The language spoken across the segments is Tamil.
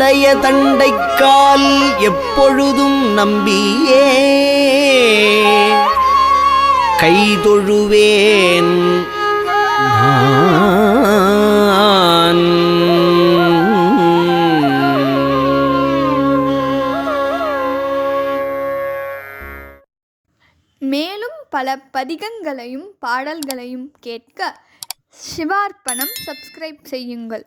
நின்னுடைய தண்டைக்கால் எப்பொழுதும் நம்பியே. கை தொழுவேன் மேலும் பல பதிகங்களையும் பாடல்களையும் கேட்க சிவார்ப்பணம் சப்ஸ்கிரைப் செய்யுங்கள்.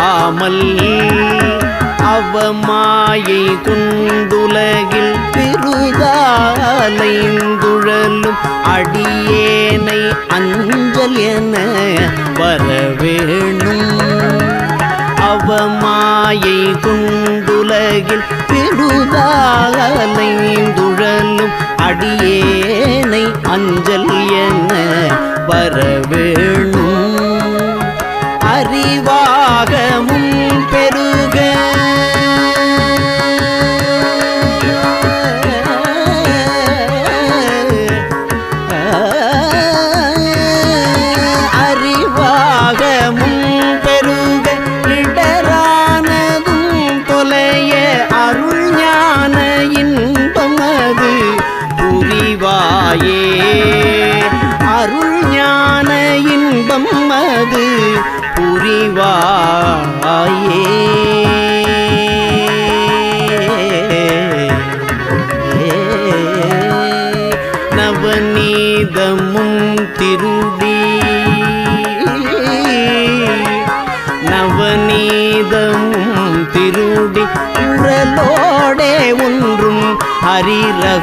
நினையாமல் அவமாயை குண்டுலகில் பெருதாலைந்துழலும் அடியேனை அஞ்சல் என வரவேணும். அவமாயை குண்டுலகில் பெருதாலைந்துழலும் அடியேனை அஞ்சல் என வரவேணும்.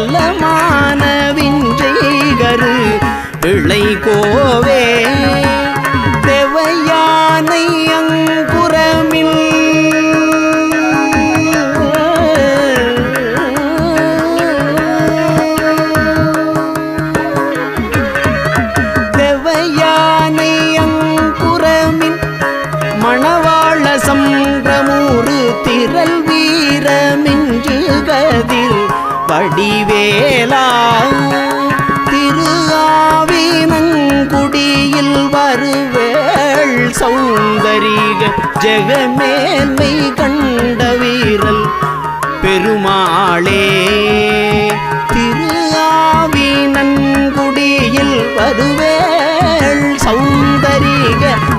நலமான விஞ்சைகரு இளை கோவே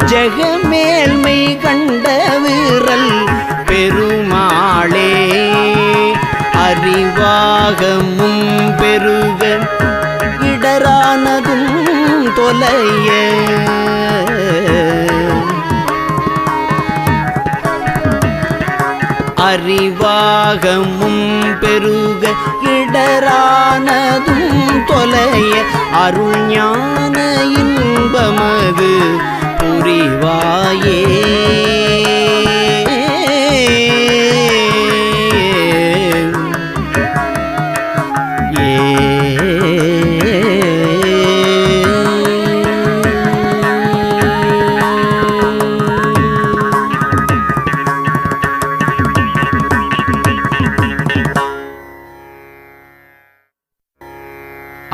ஜெகமேல்மை கண்ட வீரல் பெருமாளே அறிவாகமும் பெருக இடரானதும் தொலைய. அறிவாகமும் பெருக இடரானதும் தொலைய. அருள் இன்பமது புரிவாயே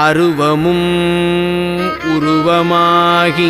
அருவமும் உருவமாகி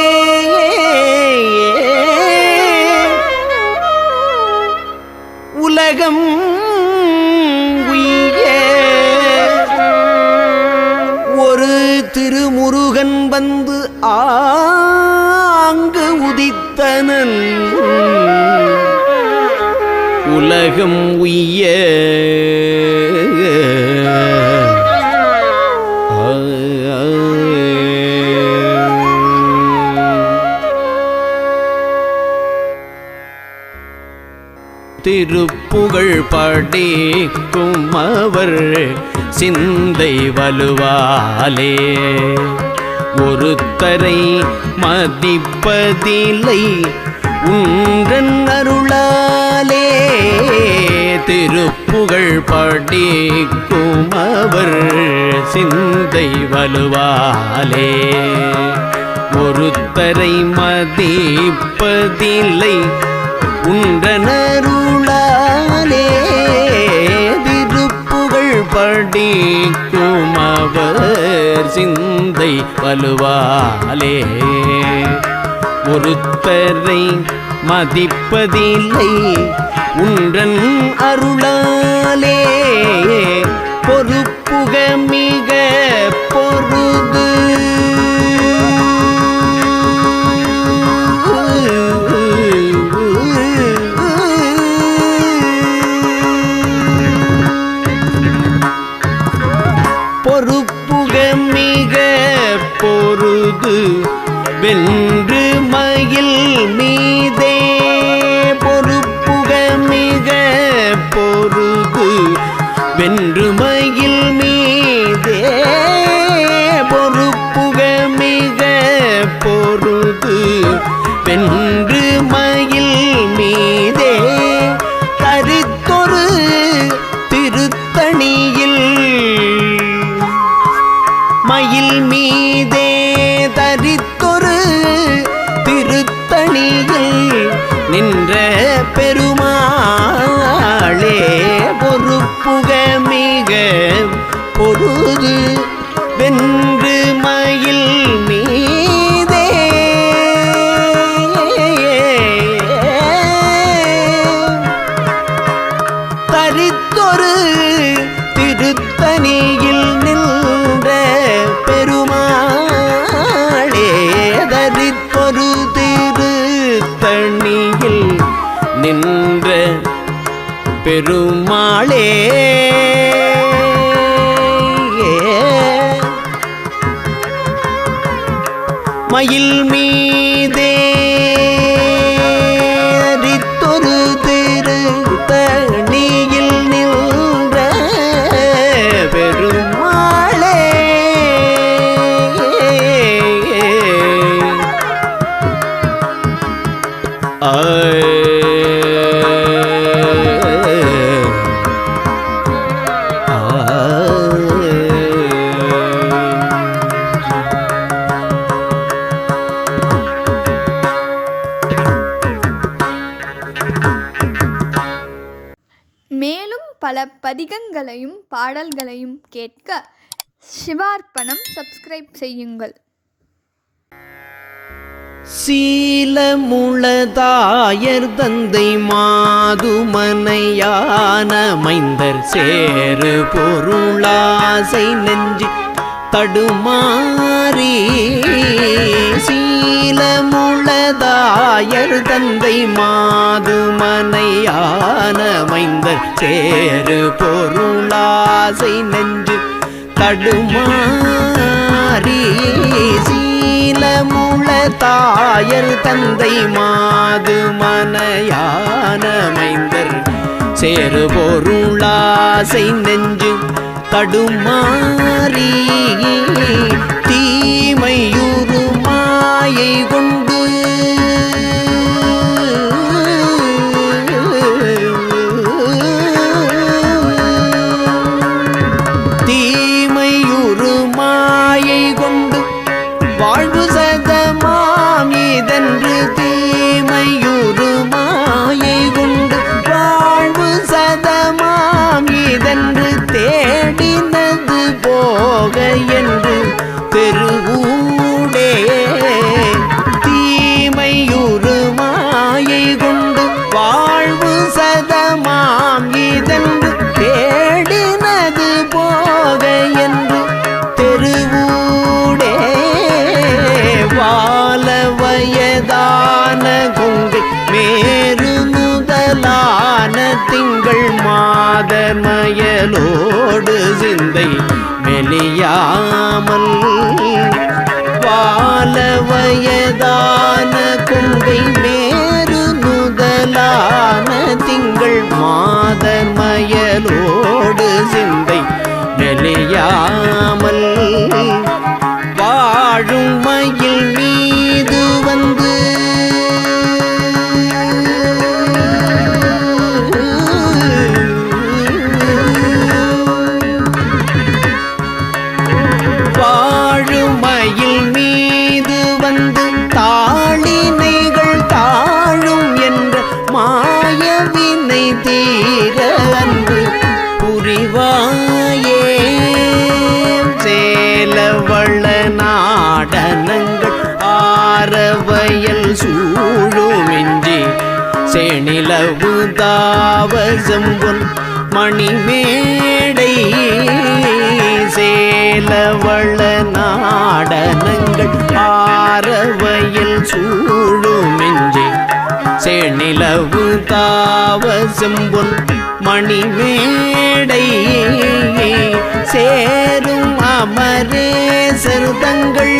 உலகம் உய்ய. ஒரு திருமுருகன் வந்து ஆ படிக்கும் அவர் சிந்தை வலுவாலே. ஒருத்தரை மதிப்பதில்லை உன்றன் அருளாலே. திருப்புகழ் படிக்கும் அவர் சிந்தை வலுவாலே. ஒருத்தரை மதிப்பதில்லை உண்டனருளாலே திருப்புகழ் படிக்கும் அவர் சிந்தை வலுவாலே. ஒருத்தரை மதிப்பதில்லை உன்றன் அருளாலே. பொறுப்புக மிக மயில் மீதே பெருமாளே. மயில் பதிகங்களையும் பாடல்களையும் கேட்க சிவார்ப்பணம் சப்ஸ்கிரைப் செய்யுங்கள். சீலமுளதாயர் தந்தை மாதுமனையான மைந்தர் சேரு பொருளாசை நெஞ்சு தடுமாறி சீலமுளதாயர் தந்தை மாதுமனையானமைந்தர் சேரு பொருளாசை நெஞ்சு தடுமாறி சீலமுளதாயர் தந்தை மாதுமனையானமைந்தர் சேரு பொருளாசை நெஞ்சு தடுமாறி தீமையுறு மாயை கொண்டு செயலோடு சிந்தை மெலியாமல் வால வயதான கொங்கை மேரு முதலான திங்கள் மாத மயலோடு சிந்தை மெலியாமல் வாழும் மயில் செணிலவு தாவசம்பொன் மணிமேடை சேரும் அமரேசர் தங்கள்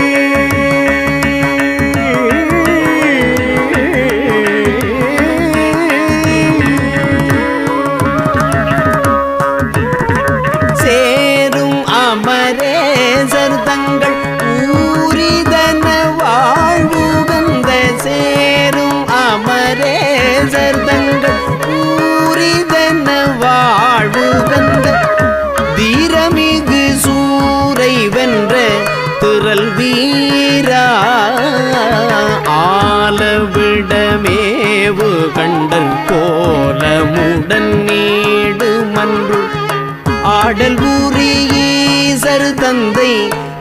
ஆடல் ஊரியீசர் தந்தை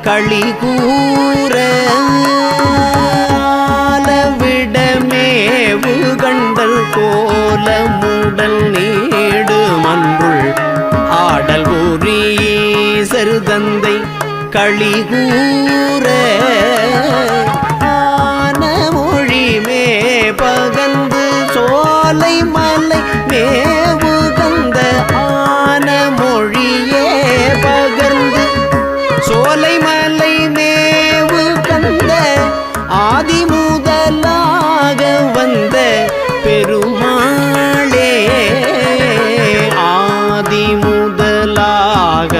களி கூற. ஆலவிடமேவு கண்டல் கோலமுடல் நீடு மன்றுள் ஆடல் ஊரியீசர் தந்தை களி கூற. ஆன மொழி மே பகந்து சோலை மலை மே முதலாக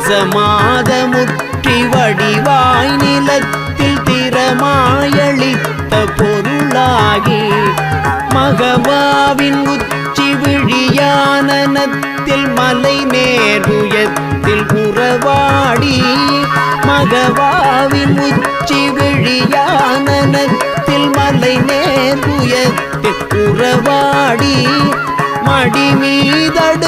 ரசமாதமுற்றி வடிவாய் நிலத்தில் திறமாயளித்த பொருளாகி மகவாவின் உச்சி விழியானனத்தில் மலை நேருயத்தில் உறவாடி மகவாவின் உச்சி விழியானனத்தில் மலை நேருயத்தில் உறவாடி மடி மீதடு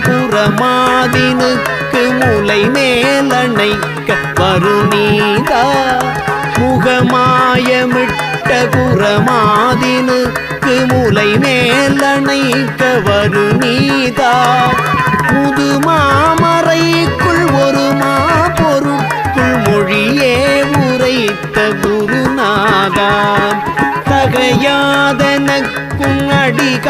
குரமாதினுக்கு முலை மேலணைக்க வருநீதா முகமாயமிட்ட குரமாதினுக்கு முலை மேலணைக்க வருநீதா. புது மாமறைக்குள் ஒரு மா பொருட்குள் மொழியே உரைத்த குருநாதா.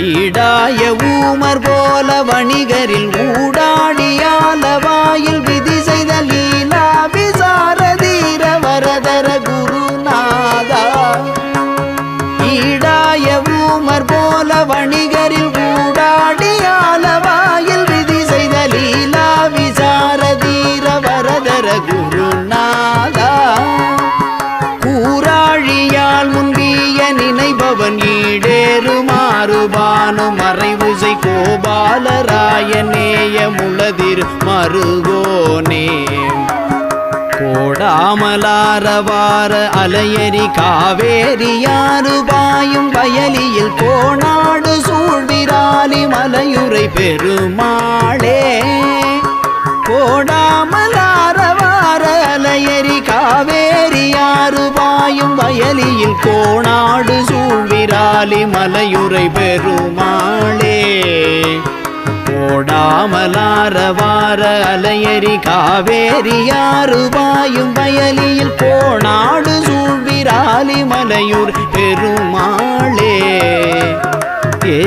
ஈடாய ஊமர் போல வணிகரில் ஊடாடியால வாயில் விதி ஈடேறுமாறு மறைவுசை கோபாலராயநேய முளதிர் மருகோனே கோடாமலாரவார அலையரி காவேரியாறு பாயும் வயலியில் கோணாடு சூழ்விராலி மலையுரை பெருமாளே. கோடா பாயும் கோணாடு சூழ்விராலி மலையுரை பெருமாளே. கோடாமல அலையரி காவேரி யாரு வாயும் வயலியில் கோணாடு சூழ்விராலி மலையூர் பெருமாளே. ஏ